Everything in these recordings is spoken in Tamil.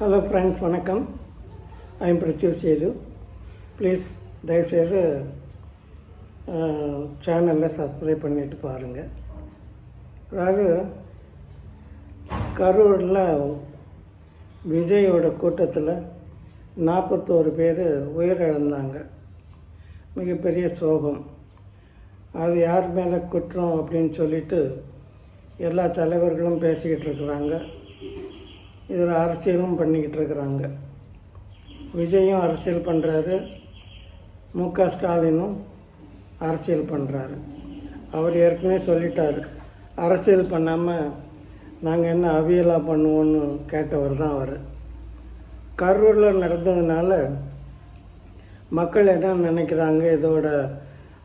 ஹலோ ஃப்ரெண்ட்ஸ் வணக்கம். ஐம் பிரத்யூ சேது ப்ளீஸ் தயவுசெய்து சேனலில் சப்ஸ்கிரைப் பண்ணிட்டு பாருங்கள் அதாவது கரூரில் விஜயோட கூட்டத்தில் நாற்பத்தோரு பேர் உயிரிழந்தாங்க. மிகப்பெரிய சோகம். அது யார் மேலே குற்றம் அப்படின்னு சொல்லிட்டு எல்லா தலைவர்களும் பேசிக்கிட்டு இருக்கிறாங்க. இதில் அரசியலும் பண்ணிக்கிட்டு இருக்கிறாங்க. விஜயும் அரசியல் பண்ணுறாரு மு க ஸ்டாலினும் அரசியல் பண்ணுறாரு அவர் ஏற்கனவே சொல்லிட்டார். அரசியல் பண்ணாமல் நாங்கள் என்ன அவியலாக பண்ணுவோன்னு கேட்டவர் தான் அவர். கரூரில் நடந்ததுனால மக்கள் என்ன நினைக்கிறாங்க? இதோட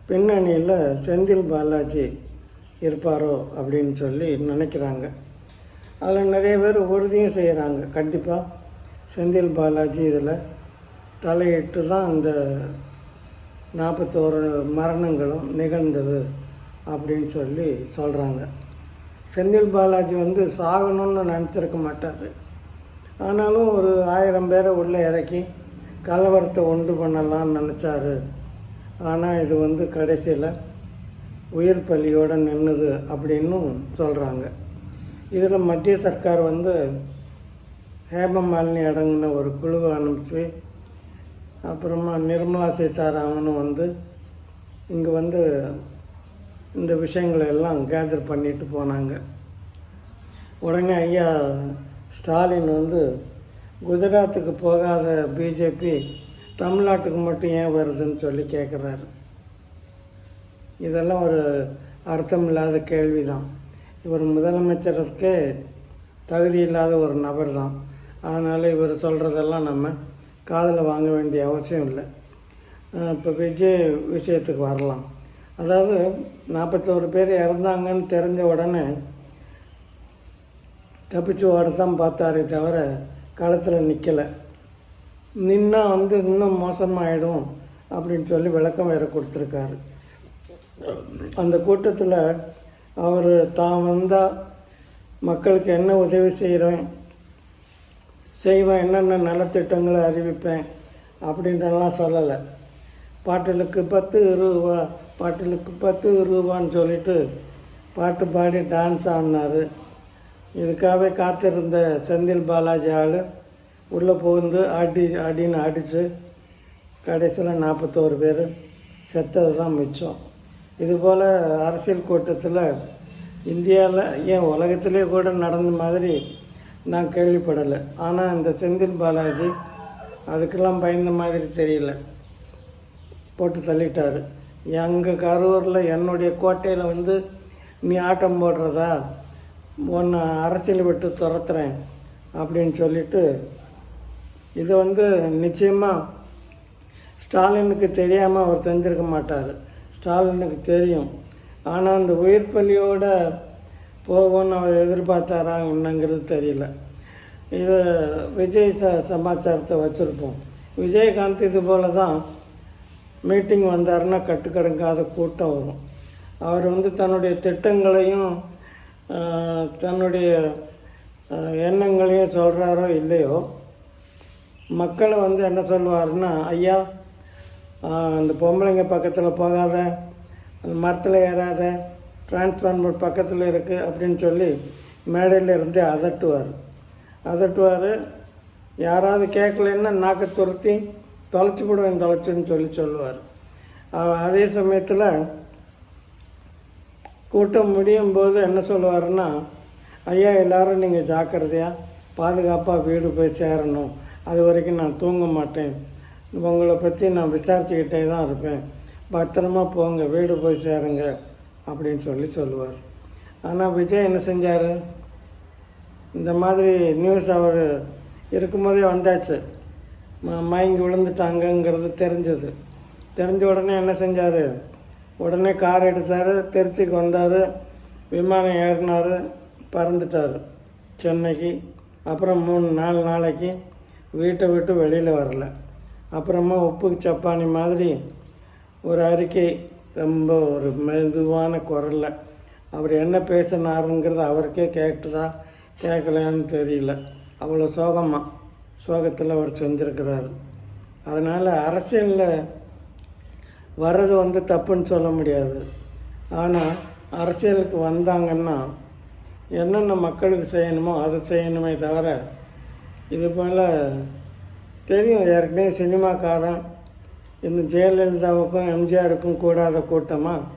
பின்னணியில் செந்தில் பாலாஜி இருப்பாரோ அப்படின்னு சொல்லி நினைக்கிறாங்க. அதில் நிறைய பேர் உறுதியும் செய்கிறாங்க. கண்டிப்பாக செந்தில் பாலாஜி இதில் தலையிட்டு தான் அந்த நாற்பத்தோரு மரணங்களும் நிகழ்ந்தது அப்படின்னு சொல்லி சொல்கிறாங்க செந்தில் பாலாஜி வந்து சாகணும்னு நினச்சிருக்க மாட்டார். ஆனாலும் ஒரு ஆயிரம் பேரை உள்ளே இறக்கி கலவரத்தை உண்டு பண்ணலாம்னு நினச்சாரு. ஆனால் இது வந்து கடைசியில் உயிர் பலியோடு நின்றுது அப்படின்னும் சொல்கிறாங்க இதில் மத்திய சர்க்கார் வந்து ஹேமமாலினி அடங்கின ஒரு குழுவை அனுப்பிச்சு அப்புறமா நிர்மலா சீதாராமனும் வந்து இங்கே வந்து இந்த விஷயங்களை எல்லாம் கேதர் பண்ணிட்டு போனாங்க. உடனே ஐயா ஸ்டாலின் வந்து குஜராத்துக்கு போகாத பிஜேபி தமிழ்நாட்டுக்கு மட்டும் ஏன் வருதுன்னு சொல்லி கேட்குறாரு இதெல்லாம் ஒரு அர்த்தம் இல்லாத கேள்வி தான் இவர் முதலமைச்சருக்கு தகுதி இல்லாத ஒரு நபர் தான். அதனால் இவர் சொல்கிறதெல்லாம் நம்ம காதில் வாங்க வேண்டிய அவசியம் இல்லை. இப்போ விஜய் விஷயத்துக்கு வரலாம். அதாவது நாற்பத்தோரு பேர் இறந்தாங்கன்னு தெரிஞ்ச உடனே தப்பிச்சு ஓட தான் பார்த்தாரே தவிர களத்தில் நிற்கலை நின்னா வந்து இன்னும் மோசமாயிடும் அப்படின்னு சொல்லி விளக்கம் வேறு கொடுத்துருக்காரு. அந்த கூட்டத்தில் அவர் தான் வந்தால் மக்களுக்கு என்ன உதவி செய்கிறேன் செய்வேன் என்னென்ன நலத்திட்டங்களை அறிவிப்பேன் அப்படின்றலாம் சொல்லலை. பாட்டிலுக்கு பத்து ரூபா பாட்டிலுக்கு பத்து ரூபான்னு சொல்லிட்டு பாட்டு பாடி டான்ஸ் ஆடினார். இதுக்காகவே காத்திருந்த செந்தில் பாலாஜி ஆள் உள்ளே புகுந்து ஆடி அடின்னு அடித்து கடைசியில் நாற்பத்தோரு பேர் செத்தது தான் மிச்சம். இதுபோல் அரசியல் கூட்டத்தில் இந்தியாவில் ஏன் உலகத்திலே கூட நடந்த மாதிரி நான் கேள்விப்படலை. ஆனால் இந்த செந்தில் பாலாஜி அதுக்கெல்லாம் பயந்த மாதிரி தெரியல. போட்டு தள்ளிட்டார். எங்கள் கரூரில் என்னுடைய கோட்டையில் வந்து நீ ஆட்டம் போடுறதா? உன்னை அரசியல் விட்டு துரத்துறேன் அப்படின்னு சொல்லிட்டு இது வந்து நிச்சயமாக ஸ்டாலினுக்கு தெரியாமல் அவர் செஞ்சிருக்க மாட்டார். ஸ்டாலினுக்கு தெரியும். ஆனால் அந்த உயிர் பள்ளியோட போகும்னு அவர் எதிர்பார்த்தாரா என்னங்கிறது தெரியல. இதை விஜய் ச சமாச்சாரத்தை வச்சுருப்போம். விஜயகாந்த் இது போல தான் மீட்டிங் வந்தாருன்னா கட்டுக்கடங்காத கூட்டம் வரும். அவர் வந்து தன்னுடைய திட்டங்களையும் தன்னுடைய எண்ணங்களையும் சொல்கிறாரோ இல்லையோ மக்களை வந்து என்ன சொல்லுவாருன்னா ஐயா அந்த பொம்பளைங்க பக்கத்தில் போகாத அந்த மரத்தில் ஏறாத டிரான்ஸ்ஃபார்மர் பக்கத்தில் இருக்குது அப்படின்னு சொல்லி மேடையில் இருந்து அதட்டுவார். அதட்டுவார். யாராவது கேட்கலன்னா நாக்கை துரத்தி தொலைச்சி விடுவேன் தொலைச்சுன்னு சொல்லி சொல்லுவார். அதே சமயத்தில் கூட்டம் முடியும் போது என்ன சொல்லுவாருன்னா ஐயா எல்லாரும் நீங்கள் ஜாக்கிரதையாக பாதுகாப்பாக வீடு போய் சேரணும். அது வரைக்கும் நான் தூங்க மாட்டேன். உங்களை பற்றி நான் விசாரிச்சுக்கிட்டே தான் இருப்பேன். பத்திரமா போங்க வீடு போய் சேருங்க அப்படின்னு சொல்லி சொல்லுவார். ஆனால் விஜய் என்ன செஞ்சார்? இந்த மாதிரி நியூஸ் அவர் இருக்கும்போதே வந்தாச்சு. ம- மயங்கி விழுந்துட்டாங்கங்கிறது தெரிஞ்சது. தெரிஞ்ச உடனே என்ன செஞ்சார்? உடனே கார் எடுத்தார் திருச்சிக்கு வந்தார் விமானம் ஏறினார் பறந்துட்டார். சென்னைக்கு அப்புறம் மூணு நாலு நாளைக்கு வீட்டை விட்டு வெளியில் வரல. அப்புறமா உப்புக்கு சப்பானி மாதிரி ஒரு அறிக்கை ரொம்ப ஒரு மெதுவான குரலில். அவர் என்ன பேசினாருங்கிறது அவருக்கே கேட்டுதா கேட்கலான்னு தெரியல. அவ்வளோ சோகமாக சோகத்தில் அவர் செஞ்சுருக்கிறார். அதனால் அரசியலில் வர்றது வந்து தப்புன்னு சொல்ல முடியாது. ஆனால் அரசியலுக்கு வந்தாங்கன்னா என்னென்ன மக்களுக்கு செய்யணுமோ அதை செய்யணுமே தவிர இது போல் தெரியும் ஏற்கனவே சினிமாக்காரன். இந்த ஜெயலலிதாவுக்கும் எம்ஜிஆருக்கும் கூடாத கூட்டமாக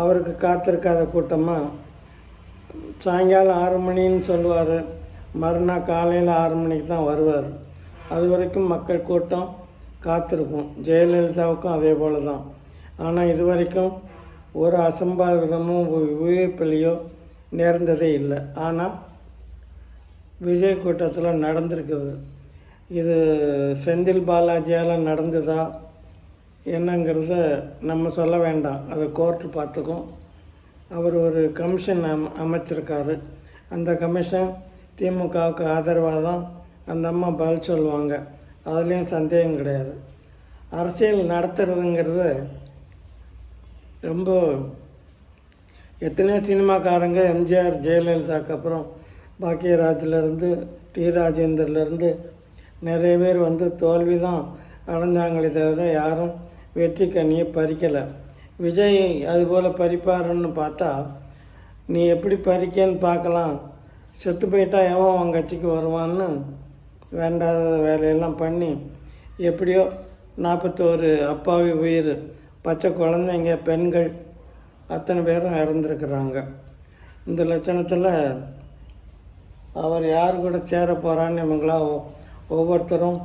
அவருக்கு காத்திருக்காத கூட்டமாக சாயங்காலம் ஆறு மணின்னு சொல்லுவார். மறுநாள் காலையில் ஆறு மணிக்கு தான் வருவார். அது வரைக்கும் மக்கள் கூட்டம் காத்திருக்கும். ஜெயலலிதாவுக்கும் அதே போல தான். ஆனால் இது வரைக்கும் ஒரு அசம்பாவிதமும் உயிர்ப்பிலையோ நேர்ந்ததே இல்லை. ஆனால் விஜய் கூட்டத்தில் நடந்திருக்குது. இது செந்தில் பாலாஜியால் நடந்ததா என்னங்கிறத நம்ம சொல்ல வேண்டாம். அதை கோர்ட்டு பார்த்துக்கும். அவர் ஒரு கமிஷன் அம அமைச்சிருக்காரு. அந்த கமிஷன் திமுகவுக்கு ஆதரவாக தான் அந்த அம்மா பதில் சொல்லுவாங்க. அதுலேயும் சந்தேகம் கிடையாது. அரசியல் நடத்துறதுங்கிறது ரொம்ப எத்தனையோ சினிமாக்காரங்க எம்ஜிஆர் ஜெயலலிதாக்கு அப்புறம் பாக்கியராஜ்லேருந்து டி. ராஜேந்தர்லேருந்து நிறைய பேர் வந்து தோல்வி தான் அடைஞ்சாங்களே தவிர யாரும் வெற்றி கண்ணியை பறிக்கலை. விஜய் அதுபோல் பறிப்பாருன்னு பார்த்தா நீ எப்படி பறிக்கன்னு பார்க்கலாம். செத்து போயிட்டா எவன் அவன் கட்சிக்கு வருவான்னு வேண்டாத வேலையெல்லாம் பண்ணி எப்படியோ நாற்பத்தோரு அப்பாவி உயிர் பச்சை குழந்தைங்க பெண்கள் அத்தனை பேரும் இறந்துருக்குறாங்க. இந்த லட்சணத்தில் அவர் யார் கூட சேர போகிறான்னு இவங்களா ஒவ்வொருத்தரும்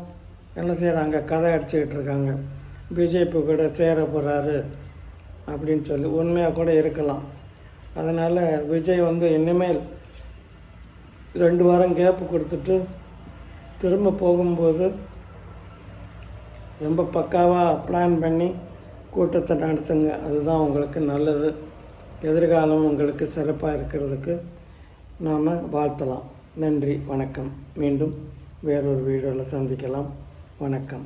என்ன செய்கிறாங்க கதை அடிச்சுக்கிட்டு இருக்காங்க. பிஜேபி கூட சேர போகிறாரு அப்படின்னு சொல்லி உண்மையாக கூட இருக்கலாம். அதனால் விஜய் வந்து இனிமேல் ரெண்டு வாரம் கேப்பு கொடுத்துட்டு திரும்ப போகும்போது ரொம்ப பக்காவாக பிளான் பண்ணி கூட்டத்தை நடத்துங்க. அதுதான் உங்களுக்கு நல்லது. எதிர்காலம் உங்களுக்கு சிறப்பாக இருக்கிறதுக்கு நாம் வாழ்த்தலாம். நன்றி வணக்கம். மீண்டும் வேறொரு வீடியோவில் சந்திக்கலாம். வணக்கம்.